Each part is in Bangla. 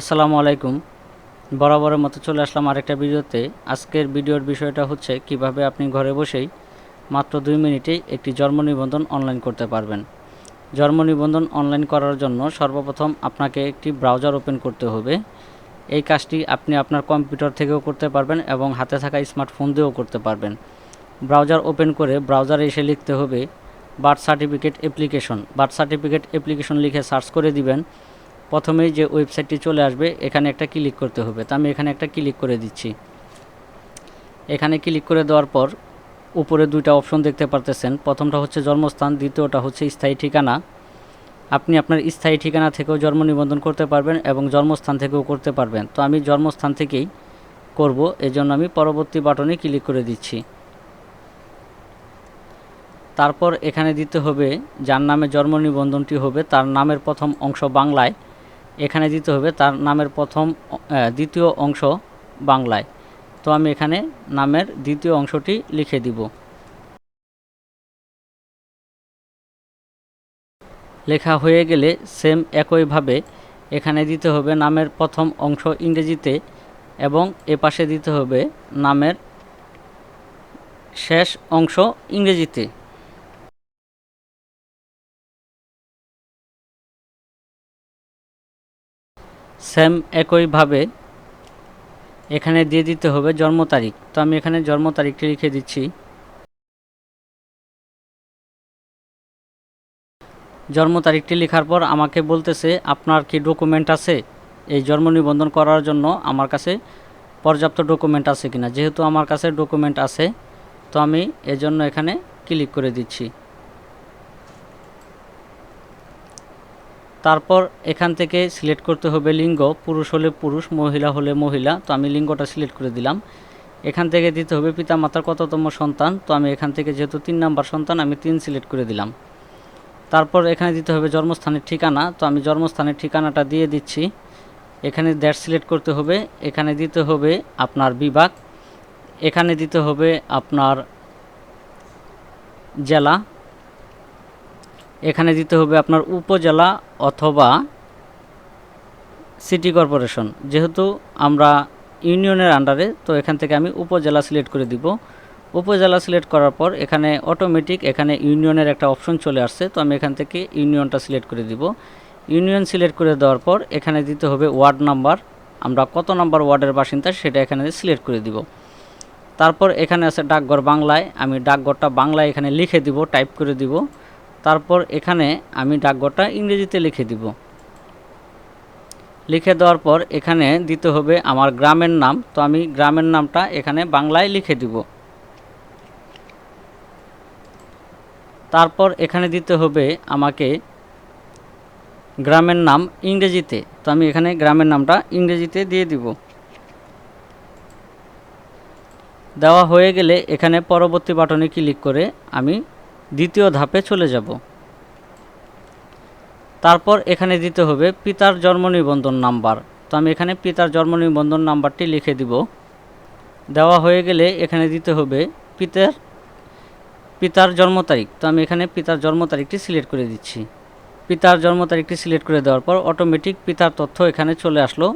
আসসালামু আলাইকুম। বরাবরের মতো চলে আসলাম আরেকটা ভিডিওতে। আজকের ভিডিওর বিষয়টা হচ্ছে কীভাবে আপনি ঘরে বসেই মাত্র দুই মিনিটেই একটি জন্ম নিবন্ধন অনলাইন করতে পারবেন। জন্ম নিবন্ধন অনলাইন করার জন্য সর্বপ্রথম আপনাকে একটি ব্রাউজার ওপেন করতে হবে। এই কাজটি আপনি আপনার কম্পিউটার থেকেও করতে পারবেন এবং হাতে থাকা স্মার্টফোন দিয়েও করতে পারবেন। ব্রাউজার ওপেন করে ব্রাউজারে এসে লিখতে হবে birth certificate application birth certificate application লিখে সার্চ করে দিবেন। প্রথমেই যে ওয়েবসাইটটি চলে আসবে, এখানে একটা ক্লিক করতে হবে। তো আমি এখানে একটা ক্লিক করে দিচ্ছি। এখানে ক্লিক করে দেওয়ার পর উপরে দুইটা অপশন দেখতে পারতেছেন। প্রথমটা হচ্ছে জন্মস্থান, দ্বিতীয়টা হচ্ছে স্থায়ী ঠিকানা। আপনি আপনার স্থায়ী ঠিকানা থেকেও জন্ম নিবন্ধন করতে পারবেন এবং জন্মস্থান থেকেও করতে পারবেন। তো আমি জন্মস্থান থেকেই করব, এজন্য আমি পরবর্তী বাটনে ক্লিক করে দিচ্ছি। তারপর এখানে দিতে হবে যার নামে জন্ম নিবন্ধনটি হবে, তার নামের প্রথম অংশ বাংলায়। এখানে দিতে হবে তার নামের প্রথম দ্বিতীয় অংশ বাংলায়। তো আমি এখানে নামের দ্বিতীয় অংশটি লিখে দিব। লেখা হয়ে গেলে সেম একইভাবে এখানে দিতে হবে নামের প্রথম অংশ ইংরেজিতে এবং এ পাশে দিতে হবে নামের শেষ অংশ ইংরেজিতে। সেম একইভাবে এখানে দিয়ে দিতে হবে জন্ম তারিখ। তো আমি এখানে জন্ম তারিখটি লিখে দিচ্ছি। জন্ম তারিখটি লেখার পর আমাকে বলতেছে, আপনার কি ডকুমেন্ট আছে এই জন্ম নিবন্ধন করার জন্য? আমার কাছে পর্যাপ্ত ডকুমেন্ট আছে কিনা? যেহেতু আমার কাছে ডকুমেন্ট আছে, তো আমি এজন্য এখানে ক্লিক করে দিচ্ছি। তারপর এখান থেকে সিলেক্ট করতে হবে লিঙ্গ, পুরুষ হলে পুরুষ, মহিলা হলে মহিলা। তো আমি লিঙ্গটা সিলেক্ট করে দিলাম। এখান থেকে দিতে হবে পিতা মাতার কততম সন্তান। তো আমি এখান থেকে যেহেতু তিন নাম্বার সন্তান, আমি তিন সিলেক্ট করে দিলাম। তারপর এখানে দিতে হবে জন্মস্থানের ঠিকানা। তো আমি জন্মস্থানের ঠিকানাটা দিয়ে দিচ্ছি। এখানে দেশ সিলেক্ট করতে হবে। এখানে দিতে হবে আপনার বিভাগ। এখানে দিতে হবে আপনার জেলা। এখানে দিতে হবে আপনার উপজেলা অথবা সিটি কর্পোরেশন যেহেতু আমরা ইউনিয়নের আন্ডারে তো এখান থেকে আমি উপজেলা সিলেক্ট করে দিব। উপজেলা সিলেক্ট করার পর এখানে অটোমেটিক এখানে ইউনিয়নের একটা অপশন চলে আসছে, তো আমি এখান থেকে ইউনিয়নটা সিলেক্ট করে দিব। ইউনিয়ন সিলেক্ট করে দেওয়ার পর এখানে দিতে হবে ওয়ার্ড নাম্বার আমরা কত নাম্বার ওয়ার্ডের বাসিন্দা সেটা এখানে সিলেক্ট করে দিব। তারপর এখানে আছে ডাকঘর বাংলায়, আমি ডাকঘরটা বাংলায় এখানে লিখে দিব টাইপ করে দিব। তারপর এখানে আমি ডাকঘরটা ইংরেজিতে লিখে দিব। লিখে দেওয়ার পর এখানে দিতে হবে আমার গ্রামের নাম, তো আমি গ্রামের নামটা এখানে বাংলায় লিখে দিব। তারপর এখানে দিতে হবে আমাকে গ্রামের নাম ইংরেজিতে, তো আমি এখানে গ্রামের নামটা ইংরেজিতে দিয়ে দিব। দেওয়া হয়ে গেলে এখানে পরবর্তী বাটনে ক্লিক করে আমি দ্বিতীয় ধাপে চলে যাব। তারপর এখানে দিতে হবে পিতার জন্ম নিবন্ধন নাম্বার। তো আমি এখানে পিতার জন্ম নিবন্ধন নাম্বারটি লিখে দিব। দেওয়া হয়ে গেলে এখানে দিতে হবে পিতার পিতার জন্ম তারিখ। তো আমি এখানে পিতার জন্ম তারিখটি সিলেক্ট করে দিচ্ছি। পিতার জন্ম তারিখটি সিলেক্ট করে দেওয়ার পর অটোমেটিক পিতার তথ্য এখানে চলে আসলো।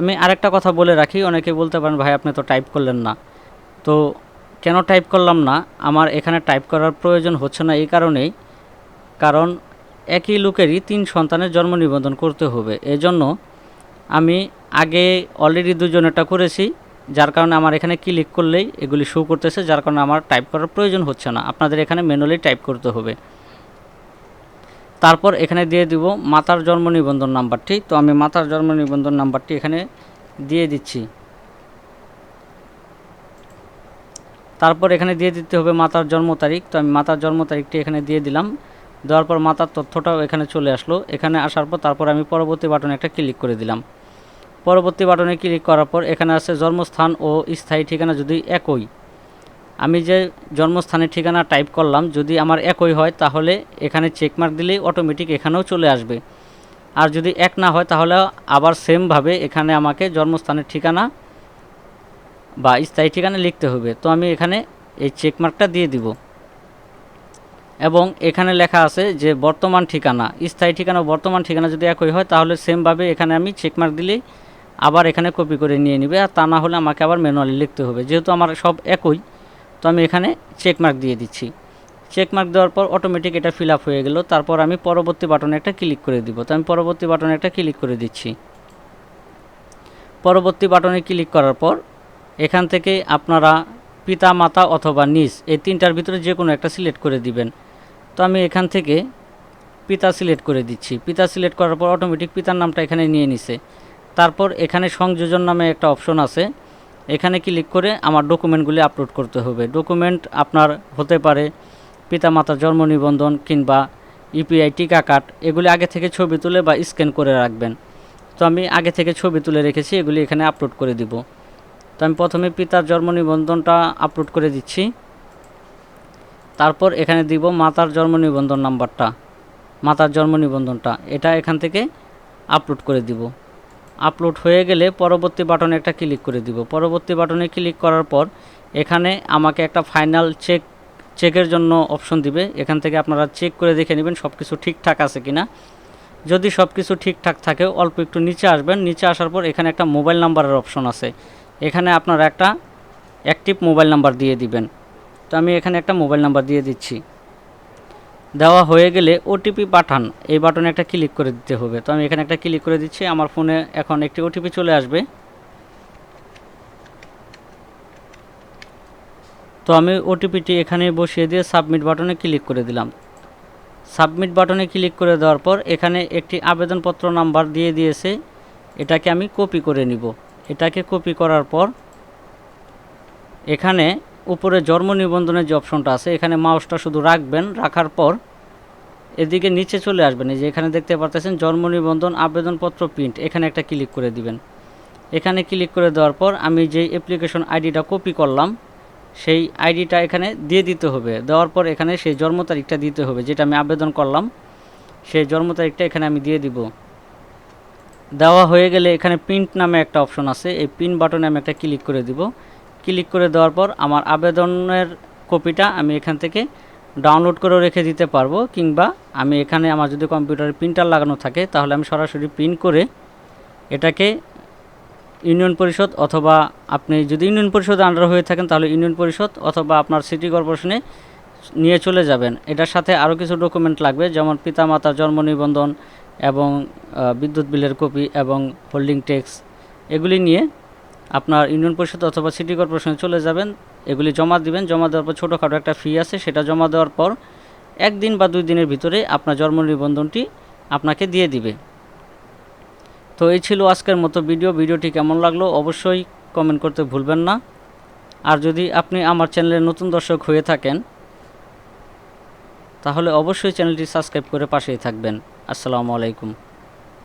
আমি আরেকটা কথা বলে রাখি, অনেকে বলতে পারেন, ভাই, আপনি তো টাইপ করলেন না। তো কেন টাইপ করলাম না? আমার এখানে টাইপ করার প্রয়োজন হচ্ছে না এই কারণেই। কারণ একই লোকেরই তিন সন্তানের জন্ম নিবন্ধন করতে হবে। এজন্য আমি আগে অলরেডি দুজনেরটা করেছি, যার কারণে আমার এখানে ক্লিক করলেই এগুলি শো করতেছে, যার কারণে আমার টাইপ করার প্রয়োজন হচ্ছে না। আপনাদের এখানে ম্যানুয়ালি টাইপ করতে হবে। তারপর এখানে দিয়ে দিব মাতার জন্ম নিবন্ধন নাম্বারটি তো আমি মাতার জন্ম নিবন্ধন নাম্বারটি এখানে দিয়ে দিচ্ছি। তারপর এখানে দিয়ে দিতে হবে মাতার জন্ম তারিখ। তো আমি মাতার জন্ম তারিখটি এখানে দিয়ে দিলাম। দেওয়ার পর মাতার তথ্যটাও এখানে চলে আসলো। এখানে আসার পর তারপর আমি পরবর্তী বাটনে একটা ক্লিক করে দিলাম। পরবর্তী বাটনে ক্লিক করার পর এখানে আছে জন্মস্থান ও স্থায়ী ঠিকানা যদি একই। আমি যে জন্মস্থানের ঠিকানা টাইপ করলাম, যদি আমার একই হয়, তাহলে এখানে চেকমার্ক দিলেই অটোমেটিক এখানেও চলে আসবে। আর যদি এক না হয়, তাহলে আবার সেমভাবে এখানে আমাকে জন্মস্থানের ঠিকানা বা স্থায়ী ঠিকানা লিখতে হবে, তো আমি এখানে এই চেকমার্কটা দিয়ে দিব। এবং এখানে লেখা আছে যে বর্তমান ঠিকানা, স্থায়ী ঠিকানা বর্তমান ঠিকানা যদি একই হয়, তাহলে সেমভাবে এখানে আমি চেকমার্ক দিলেই আবার এখানে কপি করে নিয়ে নিবে, আর তা না হলে আমাকে আবার ম্যানুয়ালি লিখতে হবে। যেহেতু আমার সব একই, তো আমি এখানে চেকমার্ক দিয়ে দিচ্ছি। চেকমার্ক দেওয়ার পর অটোমেটিক এটা ফিল আপ হয়ে গেল, তারপর আমি পরবর্তী বাটনে একটা ক্লিক করে দিব। তো আমি পরবর্তী বাটনে একটা ক্লিক করে দিচ্ছি। পরবর্তী বাটনে ক্লিক করার পর এখান থেকে আপনারা পিতা, মাতা অথবা নিজ এই তিনটার ভিতরে যে কোনো একটা সিলেক্ট করে দিবেন। তো আমি এখান থেকে পিতা সিলেক্ট করে দিচ্ছি। পিতা সিলেক্ট করার পর অটোমেটিক পিতার নামটা এখানে নিয়ে নিছে। তারপর এখানে সংযোজন নামে একটা অপশন আছে। এখানে ক্লিক করে আমার ডকুমেন্টগুলি আপলোড করতে হবে। ডকুমেন্ট আপনার হতে পারে পিতা, মাতার জন্ম নিবন্ধন কিংবা ইউপিআই টিকা কার্ড, এগুলি আগে থেকে ছবি তুলে বা স্ক্যান করে রাখবেন। তো আমি আগে থেকে ছবি তুলে রেখেছি, এগুলি এখানে আপলোড করে দিব। তো আমি প্রথমে পিতার জন্ম নিবন্ধনটা আপলোড করে দিচ্ছি। তারপর এখানে দিব মাতার জন্ম নিবন্ধন নাম্বারটা, মাতার জন্ম নিবন্ধনটা। এটা এখান থেকে আপলোড করে দিব। আপলোড হয়ে গেলে পরবর্তী বাটনে একটা ক্লিক করে দিব। পরবর্তী বাটনে ক্লিক করার পর এখানে আমাকে একটা ফাইনাল চেক চেকের জন্য অপশন দিবে। এখান থেকে আপনারা চেক করে দেখে নেবেন সব কিছু ঠিকঠাক আছে কিনা। যদি সব কিছু ঠিকঠাক থাকে, অল্প একটু নিচে আসবেন। নিচে আসার পর এখানে একটা মোবাইল নাম্বারের অপশন আছে। এখানে আপনারা একটা অ্যাক্টিভ মোবাইল নাম্বার দিয়ে দিবেন। তো আমি এখানে একটা মোবাইল নাম্বার দিয়ে দিচ্ছি। দেওয়া হয়ে গেলে ওটিপি পাঠান। এই বাটনে একটা ক্লিক করে দিতে হবে। তো আমি এখানে একটা ক্লিক করে দিচ্ছি। আমার ফোনে এখন একটি ওটিপি চলে আসবে। তো আমি ওটিপিটি এখানে বসিয়ে দিয়ে সাবমিট বাটনে ক্লিক করে দিলাম। সাবমিট বাটনে ক্লিক করে দেওয়ার পর এখানে একটি আবেদনপত্র নাম্বার দিয়ে দিয়েছে। এটাকে আমি কপি করে নিব। এটাকে কপি করার পর এখানে উপরে জন্ম নিবন্ধনের যে অপশনটা আছে, এখানে মাউসটা শুধু রাখবেন, রাখার পর এদিকে নিচে চলে আসবেন। এই যে এখানে দেখতে পারতেছেন জন্ম নিবন্ধন আবেদনপত্র প্রিন্ট এখানে একটা ক্লিক করে দিবেন। এখানে ক্লিক করে দেওয়ার পর আমি যে অ্যাপ্লিকেশন আইডিটা কপি করলাম, সেই আইডিটা এখানে দিয়ে দিতে হবে। দেওয়ার পর এখানে সেই জন্ম তারিখটা দিতে হবে, যেটা আমি আবেদন করলাম, সেই জন্ম তারিখটা এখানে আমি দিয়ে দিব। দেওয়া হয়ে গেলে এখানে প্রিন্ট নামে একটা অপশন আছে। এই প্রিন্ট বাটনে আমি একটা ক্লিক করে দিব। ক্লিক করে দেওয়ার পর আমার আবেদনের কপিটা আমি এখান থেকে ডাউনলোড করেও রেখে দিতে পারব কিংবা আমি এখানে আমার যদি কম্পিউটারে প্রিন্টার লাগানো থাকে, তাহলে আমি সরাসরি প্রিন্ট করে এটাকে ইউনিয়ন পরিষদ অথবা আপনি যদি ইউনিয়ন পরিষদ আন্ডার হয়ে থাকেন, তাহলে ইউনিয়ন পরিষদ অথবা আপনার সিটি কর্পোরেশনে নিয়ে চলে যাবেন। এটার সাথে আরও কিছু ডকুমেন্ট লাগবে, যেমন পিতামাতার জন্ম নিবন্ধন এবং বিদ্যুৎ বিলের কপি এবং হোল্ডিং ট্যাক্স এগুলি নিয়ে আপনার ইউনিয়ন পরিষদ অথবা সিটি কর্পোরেশনে চলে যাবেন, এগুলি জমা দিবেন, জমা দেওয়ার পর ছোটোখাটো একটা ফি আছে, সেটা জমা দেওয়ার পর একদিন বা দুই দিনের ভিতরে আপনার জন্ম নিবন্ধনটি আপনাকে দিয়ে দিবে। তো এই ছিল আজকের মতো ভিডিও, ভিডিওটি কেমন লাগল অবশ্যই কমেন্ট করতে ভুলবেন না। আর যদি আপনি আমার চ্যানেলের নতুন দর্শক হয়ে থাকেন, তাহলে অবশ্যই চ্যানেলটি সাবস্ক্রাইব করে পাশেই থাকবেন। আসসালামু আলাইকুম।